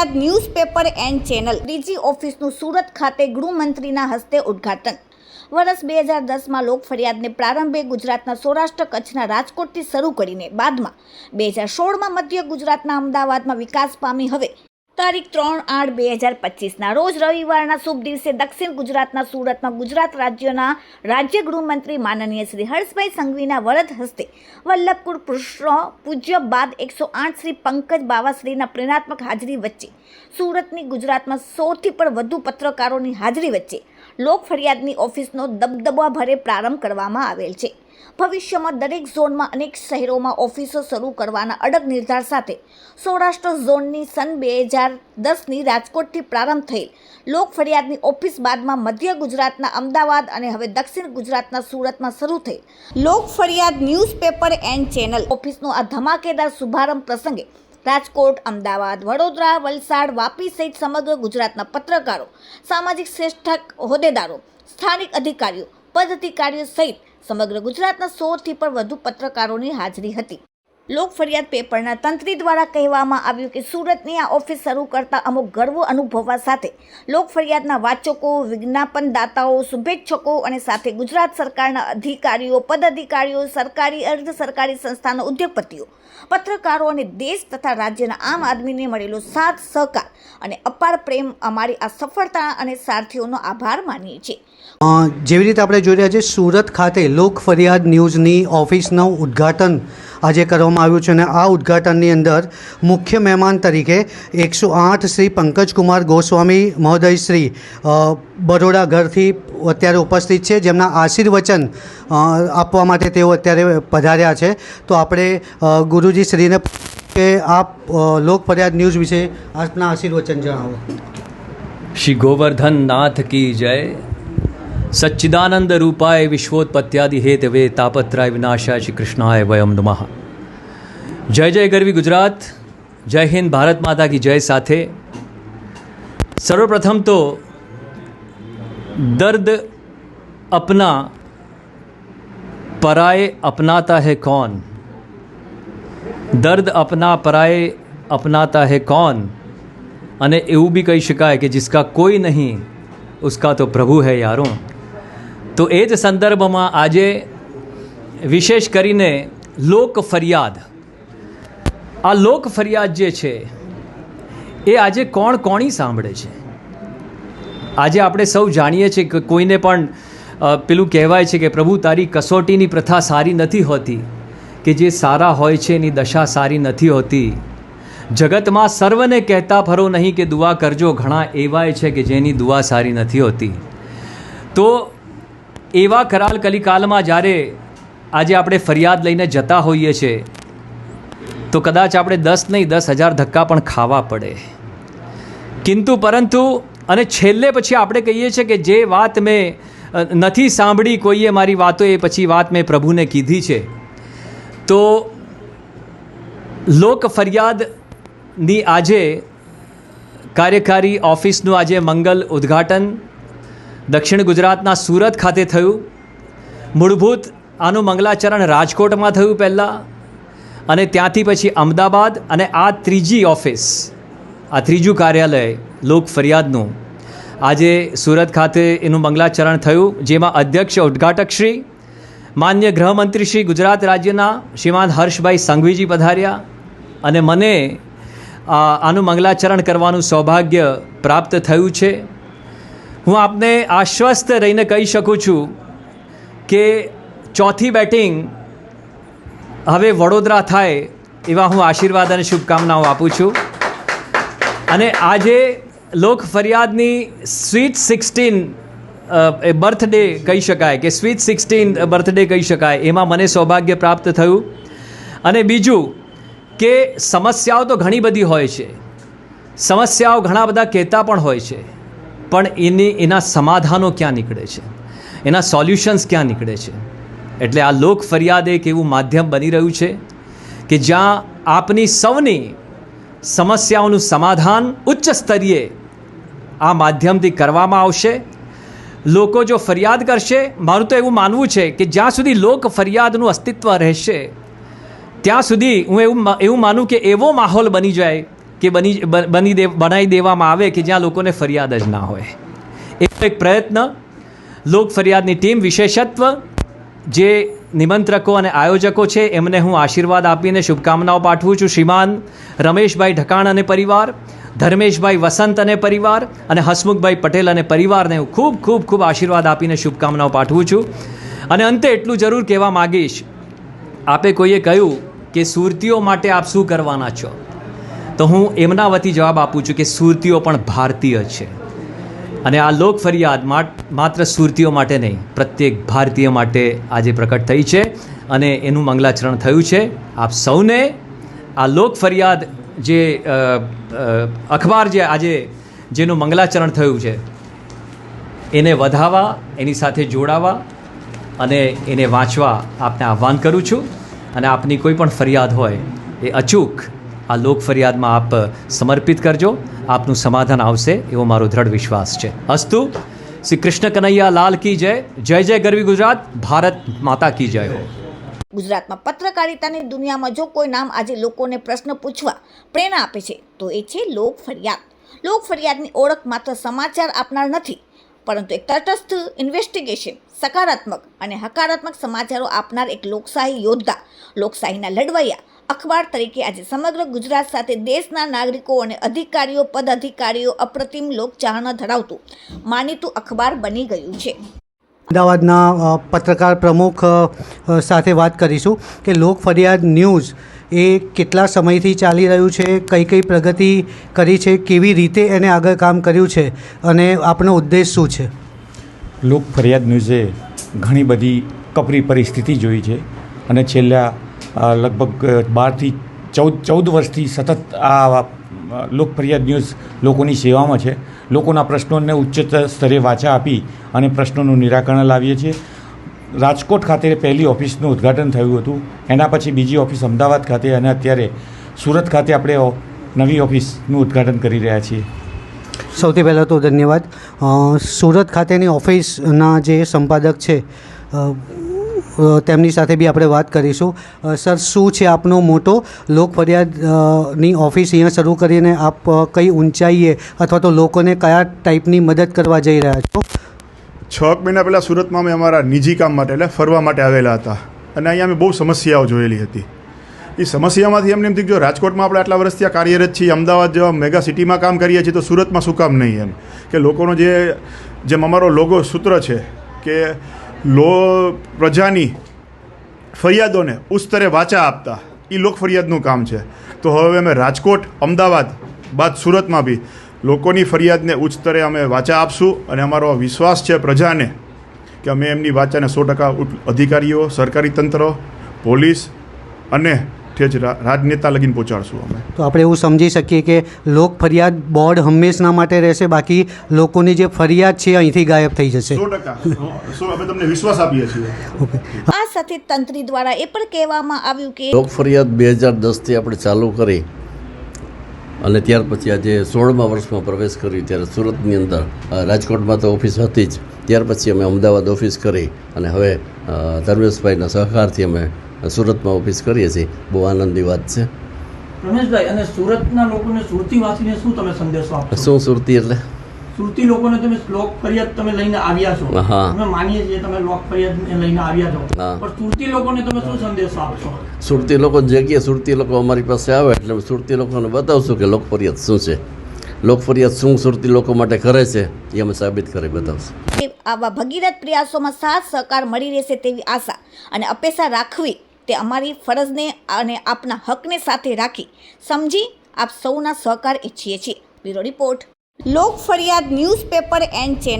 ફરિયાદ newspaper and channel DG ઓફિસનું સુરત ખાતે ગૃહમંત્રીના હસ્તે ઉદ્ઘાટન. વર્ષ બે હજાર દસમાં લોક ફરિયાદને પ્રારંભે ગુજરાતના સૌરાષ્ટ્ર કચ્છના રાજકોટથી શરૂ કરીને બાદમાં બે હજાર સોળમાં મધ્ય ગુજરાતના અમદાવાદમાં વિકાસ પામી. હવે તારીખ ત્રણ આઠ બે હજાર પચીસના રોજ રવિવારના શુભ દિવસે દક્ષિણ ગુજરાતના સુરતમાં ગુજરાત રાજ્યના રાજ્ય ગૃહમંત્રી માનનીય શ્રી હર્ષભાઈ સંઘવીના વરદ હસ્તે વલ્લભપુર પુષ્પ પૂજ્ય બાદ એકસો આઠ શ્રી પંકજ બાવાશ્રીના પ્રેરણાત્મક હાજરી વચ્ચે સુરતની ગુજરાતમાં સૌથી પણ વધુ પત્રકારોની હાજરી વચ્ચે લોક ફરિયાદની ઓફિસનો દબદબા ભરે પ્રારંભ કરવામાં આવેલ છે. ભવિષ્યમાં દરેક ઝોનમાં અનેક શહેરોમાં ઓફિસો શરૂ કરવાના અડગ નિર્ધાર સાથે સૌરાષ્ટ્ર ઝોનની સન બે હજાર દસની રાજકોટથી પ્રારંભ થયેલ લોક ફરિયાદની ઓફિસ બાદમાં મધ્ય ગુજરાતના અમદાવાદ અને હવે દક્ષિણ ગુજરાતના સુરતમાં શરૂ થઈ લોક ફરિયાદ ન્યૂઝપેપર એન્ડ ચેનલ. ઓફિસનો આ ધમાકેદાર શુભારંભ પ્રસંગે રાજકોટ, અમદાવાદ, વડોદરા, વલસાડ, વાપી સહિત સમગ્ર ગુજરાતના પત્રકારો, સામાજિક શ્રેષ્ઠ હોદ્દેદારો, સ્થાનિક અધિકારીઓ પદ અધિકારીઓ સહિત સમગ્ર ગુજરાતના સોથી પણ વધુ પત્રકારોની હાજરી હતી. લોક ફરિયાદ પેપરના તંત્રી દ્વારા કહેવામાં આવ્યું કે સુરતની આ ઓફિસ શરૂ કરતા અમુક ગર્વ અનુભવવા સાથે લોક ફરિયાદના વાચકો, વિજ્ઞાપનદાતાઓ, શુભેચ્છકો અને સાથે ગુજરાત સરકારના અધિકારીઓ, પદાધિકારીઓ, સરકારી, અર્ધ સરકારી સંસ્થાના ઉદ્યોગપતિઓ, પત્રકારો અને દેશ તથા રાજ્યના આમ આદમીને મળેલો સાથ, સહકાર અને અપાર પ્રેમ અમારી આ સફળતા અને સારથીઓનો આભાર માનીએ છીએ. જેવી રીતે આપણે જોઈ રહ્યા છીએ, સુરત ખાતે લોક ફરિયાદ ન્યૂઝની ઓફિસનું ઉદ્ઘાટન આજે કરવામાં આવ્યું છે અને આ ઉદ્ઘાટનની અંદર મુખ્ય મહેમાન તરીકે એકસો આઠ શ્રી પંકજકુમાર ગોસ્વામી મહોદય શ્રી બરોડા ઘરથી અત્યારે ઉપસ્થિત છે. જેમના આશીર્વચન આપવા માટે તેઓ અત્યારે પધાર્યા છે. તો આપણે ગુરુજી શ્રીને કે આપ લોક ફરિયાદ ન્યૂઝ વિશે આપના આશીર્વચન જણાવો. શ્રી ગોવર્ધન નાથ કી જય. સચ્ચિદાનંદ રૂપાય વિશ્વોત્પત્યાદિ હેતવે તાપત્રાય વિનાશાય શ્રી કૃષ્ણાય વયમ નમઃ જય જય ગરવી ગુજરાત જય હિન્દ ભારત માતા કી જય સાથે સર્વપ્રથમ તો દર્દ અપના પરાય અપનાતા હૈ કોન દર્દ અપના પરાય અપનાતા હૈ કોન અને એવું બી કહી શકાય કે જિસકા કોઈ નહીં ઉસકા તો પ્રભુ હૈ યારો તો એ જ સંદર્ભમાં આજે વિશેષ કરીને લોક ફરિયાદ. આ લોક ફરિયાદ જે છે, એ આજે કોણ કોણી સાંભળે છે? આજે આપણે સૌ જાણીએ છીએ કે કોઈને પણ પેલું કહેવાય છે કે પ્રભુ તારી કસોટીની પ્રથા સારી નથી હોતી, કે જે સારા હોય છે એની દશા સારી નથી હોતી. જગતમાં સર્વને કહેતા ફરો નહીં કે દુઆ કરજો, ઘણા એવાય છે કે જેની દુઆ સારી નથી હોતી. તો એવા કરાલ કલિકાલમાં જ્યારે આજે આપણે ફરિયાદ લઈને જતા હોઈએ છીએ, તો કદાચ આપણે દસ નહીં, દસ હજાર ધક્કા પણ ખાવા પડે. કિંતુ પરંતુ, અને છેલ્લે પછી આપણે કહીએ છીએ કે જે વાત મેં નથી સાંભળી, કોઈએ મારી વાતો, એ પછી વાત મેં પ્રભુને કીધી છે. તો લોક ફરિયાદની આજે કાર્યકારી ઓફિસનું આજે મંગલ ઉદ્ઘાટન દક્ષિણ ગુજરાતના સુરત ખાતે થયું. મૂળભૂત આનું મંગલાચરણ રાજકોટમાં થયું પહેલાં અને ત્યાંથી પછી અમદાવાદ અને આ ત્રીજી ઓફિસ, આ ત્રીજું કાર્યાલય લોક ફરિયાદનું. આજે સુરત ખાતે એનું મંગલાચરણ થયું, જેમાં અધ્યક્ષ ઉદ્ઘાટક શ્રી, માન્ય ગૃહમંત્રી શ્રી ગુજરાત રાજ્યના શ્રીમાન હર્ષભાઈ સંઘવીજી પધાર્યા અને મને આનું મંગલાચરણ કરવાનું સૌભાગ્ય પ્રાપ્ત થયું છે. હું આપને આશ્વસ્ત રહીને કહી શકું છું કે ચોથી બેટિંગ હવે વડોદરા થાય એવા હું આશીર્વાદ અને શુભકામનાઓ આપું છું. અને આજે લોક ફરિયાદની સ્વીટ સિક્સટીન એ બર્થડે કહી શકાય કે સ્વીટ સિક્સટીન બર્થડે કહી શકાય એમાં મને સૌભાગ્ય પ્રાપ્ત થયું. અને બીજું કે સમસ્યાઓ તો ઘણી બધી હોય છે. સમસ્યાઓ ઘણા બધા કહેતા પણ હોય છે. પણ એની, એના સમાધાનો ક્યાં નીકળે છે? એના સોલ્યુશન્સ ક્યાં નીકળે છે? એટલે આ લોક ફરિયાદ એક એવું માધ્યમ બની રહ્યું છે કે જ્યાં આપની સૌની સમસ્યાઓનું સમાધાન ઉચ્ચ સ્તરીય આ માધ્યમથી કરવામાં આવશે. લોકો જો ફરિયાદ કરશે, મારું તો એવું માનવું છે કે જ્યાં સુધી લોક ફરિયાદનું અસ્તિત્વ રહેશે, ત્યાં સુધી હું એવું એવું માનું કે એવો માહોલ બની જાય કે બની બની દે બનાવી દેવામાં આવે કે જ્યાં લોકોને ફરિયાદ જ ના હોય. એવો એક પ્રયત્ન, લોક ફરિયાદની ટીમ વિશેષત્વ, જે નિમંત્રકો અને આયોજકો છે, એમને હું આશીર્વાદ આપીને શુભકામનાઓ પાઠવું છું. શ્રીમાન રમેશભાઈ ઢકાણ અને પરિવાર, ધર્મેશભાઈ વસંત અને પરિવાર, અને હસમુખભાઈ પટેલ અને પરિવારને હું ખૂબ ખૂબ ખૂબ આશીર્વાદ આપીને શુભકામનાઓ પાઠવું છું. અને અંતે એટલું જરૂર કહેવા માગીશ, આપે કોઈએ કહ્યું કે સુરતીઓ માટે આપ શું કરવાના છો? તો હું એમના વતી જવાબ આપું છું કે સુરતીઓ પણ ભારતીય છે. અને આ લોક ફરિયાદ માત્ર સુરતીઓ માટે નહીં, પ્રત્યેક ભારતીય માટે આજે પ્રકટ થઈ છે અને એનું મંગલાચરણ થયું છે. આપ સૌને આ લોક ફરિયાદ જે અખબાર જે આજે જેનું મંગલાચરણ થયું છે, એને વધાવવા, એની સાથે જોડાવા અને એને વાંચવા આપને આહ્વાન કરું છું. અને આપની કોઈ પણ ફરિયાદ હોય એ અચૂક આ લોક ફરિયાદમાં આપ સમર્પિત કરજો. આપનું સમાધાન આવશે એવો મારો દ્રઢ વિશ્વાસ છે. અસ્તુ, શ્રી કૃષ્ણ કનૈયા લાલ કી જય. જય જય ગરવી ગુજરાત. ભારત માતા કી જય હો. ગુજરાતમાં પત્રકારિતાની દુનિયામાં જો કોઈ નામ આજે લોકોને પ્રશ્ન પૂછવા પ્રેરણા આપે છે, તો એ છે લોક ફરિયાદ. લોક ફરિયાદની ઓળખ માત્ર સમાચાર આપનાર નથી, પરંતુ એક તટસ્થ ઇન્વેસ્ટિગેશન સકારાત્મક અને હકારાત્મક સમાચારો આપનાર એક લોકશાહી યોદ્ધા, લોકશાહીના લડવૈયા અખબાર તરીકે આજે સમગ્ર ગુજરાત સાથે દેશના નાગરિકો અને અધિકારીઓ પદ અધિકારીઓ અપ્રતિમ લોકચાહના ધરાવતું માનીતું અખબાર બની ગયું છે. અમદાવાદના પત્રકાર પ્રમુખ સાથે વાત કરીશું કે લોક ફરિયાદ ન્યૂઝ એ કેટલા સમયથી ચાલી રહ્યું છે કઈ કઈ પ્રગતિ કરી છે કેવી રીતે એને આગળ કામ કર્યું છે અને આપનો ઉદ્દેશ શું છે? લોક ફરિયાદ ન્યૂઝે ઘણી બધી કપરી પરિસ્થિતિ જોઈ છે અને છેલ્લા લગભગ બારથી ચૌદ ચૌદ વર્ષથી સતત આ લોકપ્રિય ન્યૂઝ લોકોની સેવામાં છે. લોકોના પ્રશ્નોને ઉચ્ચતર સ્તરે વાચા આપી અને પ્રશ્નોનું નિરાકરણ લાવીએ છીએ. રાજકોટ ખાતે પહેલી ઓફિસનું ઉદ્ઘાટન થયું હતું. એના પછી બીજી ઓફિસ અમદાવાદ ખાતે અને અત્યારે સુરત ખાતે આપણે નવી ઓફિસનું ઉદ્ઘાટન કરી રહ્યા છીએ. સૌથી પહેલાં તો ધન્યવાદ. સુરત ખાતેની ઓફિસના જે સંપાદક છે તેમની સાથે બી આપણે વાત કરીશું. સર, શું છે આપનો મોટો? લોક ફરિયાદની ઓફિસ અહીંયા શરૂ કરીને આપ કઈ ઊંચાઈએ અથવા તો લોકોને કયા ટાઈપની મદદ કરવા જઈ રહ્યા છો? છ મહિના પહેલાં સુરતમાં અમે અમારા નિજી કામ માટે, એટલે ફરવા માટે આવેલા હતા. અને અહીંયા અમે બહુ સમસ્યાઓ જોયેલી હતી. એ સમસ્યામાંથી એમને એમ થયું જો રાજકોટમાં આપણે આટલા વર્ષથી આ કાર્યરત છીએ, અમદાવાદ જેવા મેગા સિટીમાં કામ કરીએ છીએ, તો સુરતમાં શું કામ નહીં એમ? કે લોકોનો જે, જેમ અમારો લોગો સૂત્ર છે કે લો પ્રજાની ફરિયાદોને ઉસ્તરે વાચા આપતા. એ લોક ફરિયાદનું કામ છે. તો હવે અમે રાજકોટ, અમદાવાદ, બાદ સુરતમાં બી લોકોની ફરિયાદને ઉચ્ચ સ્તરે અમે વાચા આપશું અને અમારો વિશ્વાસ છે પ્રજાને કે અમે એમની વાચાને સો ટકા અધિકારીઓ, સરકારી તંત્ર, પોલીસ અને ઠેજ જ રાજનેતા લગીને પહોંચાડશું અમે. તો આપણે એવું સમજી શકીએ કે લોક ફરિયાદ બોર્ડ હંમેશના માટે રહેશે બાકી લોકોની જે ફરિયાદ છે અહીંથી ગાયબ થઈ જશે. સો ટકા. સો અમે તમને વિશ્વાસ આપીએ છીએ. આ સાથે તંત્રી દ્વારા એ પણ કહેવામાં આવ્યું કે લોક ફરિયાદ બે હજાર દસથી આપણે ચાલુ કરી અને ત્યાર પછી આજે સોળમા વર્ષમાં પ્રવેશ કર્યો ત્યારે સુરતની અંદર રાજકોટમાં તો ઓફિસ હતી જ. ત્યાર પછી અમે અમદાવાદ ઓફિસ કરી અને હવે ધર્મેશભાઈના સહકારથી અમે સુરતમાં ઓફિસ કરીએ છીએ. બહુ આનંદની વાત છે. રમેશભાઈ અને સુરતના લોકોને સુરતીવાસીને શું તમે સંદેશો આપો શું સુરતી એટલે? સુરતી લોકોને તમે લોક ફરિયાદ તમે લઈને આવ્યા છો. હા. અમે માનીએ છીએ તમે લોક ફરિયાદ લઈને આવ્યા છો. હા. પણ સુરતી લોકોને તમે શું સંદેશો આપશો? સુરતી લોકો જગ્યાએ સુરતી લોકો અમારી પાસે આવે એટલે સુરતી લોકોને બતાવશું કે લોક ફરિયાદ શું છે. લોક ફરિયાદ શું સુરતી લોકો માટે કરે છે એ અમે સાબિત કરી બતાવશું. આવા ભગીરથ પ્રયાસોમાં સાથ સહકાર મળી રહેશે તેવી આશા અને અપેક્ષા રાખવી તે અમારી ફરજને અને આપના હકને સાથે રાખી સમજી આપ સૌના સહકાર ઈચ્છીએ છીએ. Bureau report. લોક ફરિયાદ ન્યૂઝપેપર એન્ડ ચેનલ